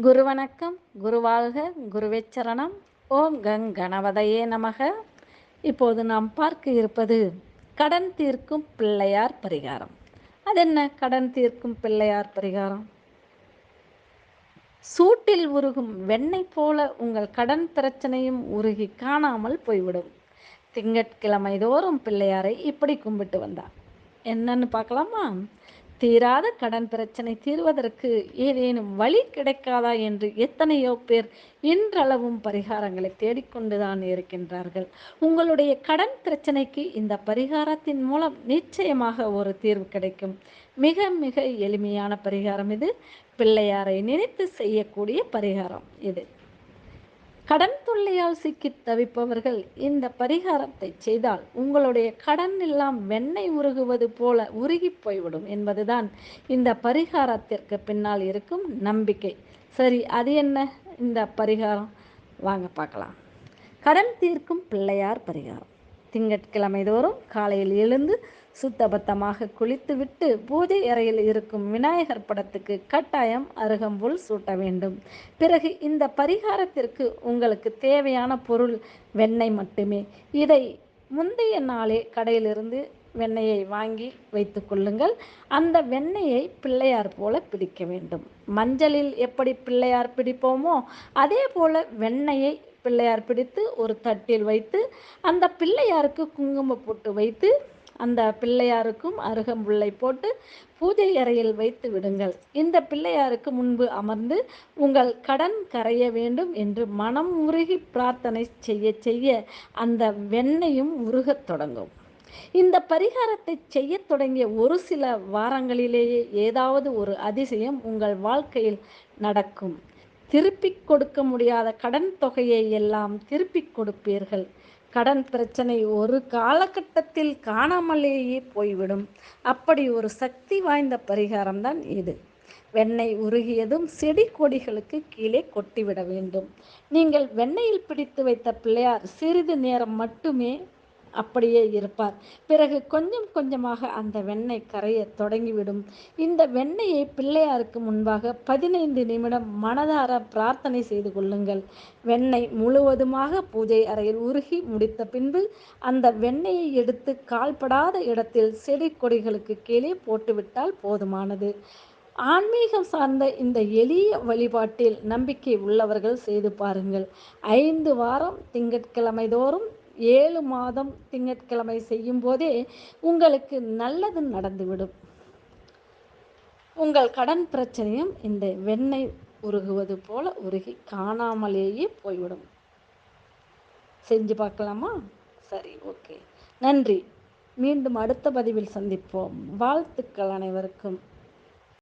குரு வணக்கம் குருவாழ்க குருவேச்சரணம். ஓம் கங் கணவதையே நமக. இப்போது நாம் பார்க்க இருப்பது கடன் தீர்க்கும் பிள்ளையார் பரிகாரம். அது என்ன கடன் தீர்க்கும் பிள்ளையார் பரிகாரம்? சூட்டில் உருகும் வெண்ணெய் போல உங்கள் கடன் பிரச்சனையும் உருகி காணாமல் போய்விடும். திங்கட்கிழமை தோறும் பிள்ளையாரை இப்படி கும்பிட்டு வந்தார். என்னன்னு பார்க்கலாமா? தீராத கடன் பிரச்சனை தீர்வதற்கு ஏதேனும் வழி கிடைக்காதா என்று எத்தனையோ பேர் இன்றளவும் பரிகாரங்களை தேடிக்கொண்டுதான் இருக்கின்றார்கள். உங்களுடைய கடன் பிரச்சனைக்கு இந்த பரிகாரத்தின் மூலம் நிச்சயமாக ஒரு தீர்வு கிடைக்கும். மிக மிக எளிமையான பரிகாரம் இது. பிள்ளையாரை நினைத்து செய்யக்கூடிய பரிகாரம் இது. கடன் தொல்லையால் சிக்கி தவிப்பவர்கள் இந்த பரிகாரத்தை செய்தால் உங்களுடைய கடன் எல்லாம் வெண்ணெய் உருகுவது போல உருகி போய்விடும் என்பதுதான் இந்த பரிகாரத்திற்கு பின்னால் இருக்கும் நம்பிக்கை. சரி அது என்ன? இந்த பரிகாரம். வாங்க பார்க்கலாம். கடன் தீர்க்கும் பிள்ளையார் பரிகாரம். திங்கட்கிழமை தோறும் காலையில் எழுந்து சுத்தபத்தமாக குளித்துவிட்டு பூஜை அறையில் இருக்கும் விநாயகர் படத்துக்கு கட்டாயம் அருகம்புல் சூட்ட வேண்டும். பிறகு இந்த பரிகாரத்திற்கு உங்களுக்கு தேவையான பொருள் வெண்ணெய் மட்டுமே. இதை முந்தைய நாளே கடையிலிருந்து வெண்ணெயை வாங்கி வைத்து கொள்ளுங்கள். அந்த வெண்ணெயை பிள்ளையார் போல பிடிக்க வேண்டும். மஞ்சளில் எப்படி பிள்ளையார் பிடிப்போமோ அதே போல வெண்ணெயை பிள்ளையார் பிடித்து ஒரு தட்டில் வைத்து அந்த பிள்ளையாருக்கு குங்கும போட்டு வைத்து அந்த பிள்ளையாருக்கும் அருகம்புல்லை போட்டு பூஜை அறையில் வைத்து விடுங்கள். இந்த பிள்ளையாருக்கு முன்பு அமர்ந்து உங்கள் கடன் கரைய வேண்டும் என்று மனம் உருகி பிரார்த்தனை செய்ய செய்ய அந்த வெண்ணையும் உருகத் தொடங்கும். இந்த பரிகாரத்தை செய்ய தொடங்கிய ஒரு சில வாரங்களிலேயே ஏதாவது ஒரு அதிசயம் உங்கள் வாழ்க்கையில் நடக்கும். திருப்பிக் கொடுக்க முடியாத கடன் தொகையை எல்லாம் திருப்பிக் கொடுப்பீர்கள். கடன் பிரச்சனை ஒரு காலகட்டத்தில் காணாமலேயே போய்விடும். அப்படி ஒரு சக்தி வாய்ந்த பரிகாரம் தான் இது. வெண்ணெய் உருகியதும் செடி கொடிகளுக்கு கீழே கொட்டிவிட வேண்டும். நீங்கள் வெண்ணெயில் பிடித்து வைத்த பிள்ளையார் சிறிது நேரம் மட்டுமே அப்படியே இருப்பார். பிறகு கொஞ்சம் கொஞ்சமாக அந்த வெண்ணெய் கரைய தொடங்கிவிடும். இந்த வெண்ணெயை பிள்ளையாருக்கு முன்பாக பதினைந்து நிமிடம் மனதார பிரார்த்தனை செய்து கொள்ளுங்கள். வெண்ணெய் முழுவதுமாக பூஜை அறையில் உருகி முடித்த பின்பு அந்த வெண்ணெயை எடுத்து கால்படாத இடத்தில் செடி கொடிகளுக்கு கீழே போட்டுவிட்டால் போதுமானது. ஆன்மீகம் சார்ந்த இந்த எளிய வழிபாட்டில் நம்பிக்கை உள்ளவர்கள் செய்து பாருங்கள். ஐந்து வாரம் திங்கட்கிழமை தோறும் ஏழு மாதம் திங்கட்கிழமை செய்யும் போதே உங்களுக்கு நல்லது நடந்துவிடும். உங்கள் கடன் பிரச்சனையும் இந்த வெண்ணெய் உருகுவது போல உருகி காணாமலேயே போய்விடும். செஞ்சு பார்க்கலாமா? சரி ஓகே. நன்றி. மீண்டும் அடுத்த பதிவில் சந்திப்போம். வாழ்த்துக்கள் அனைவருக்கும்.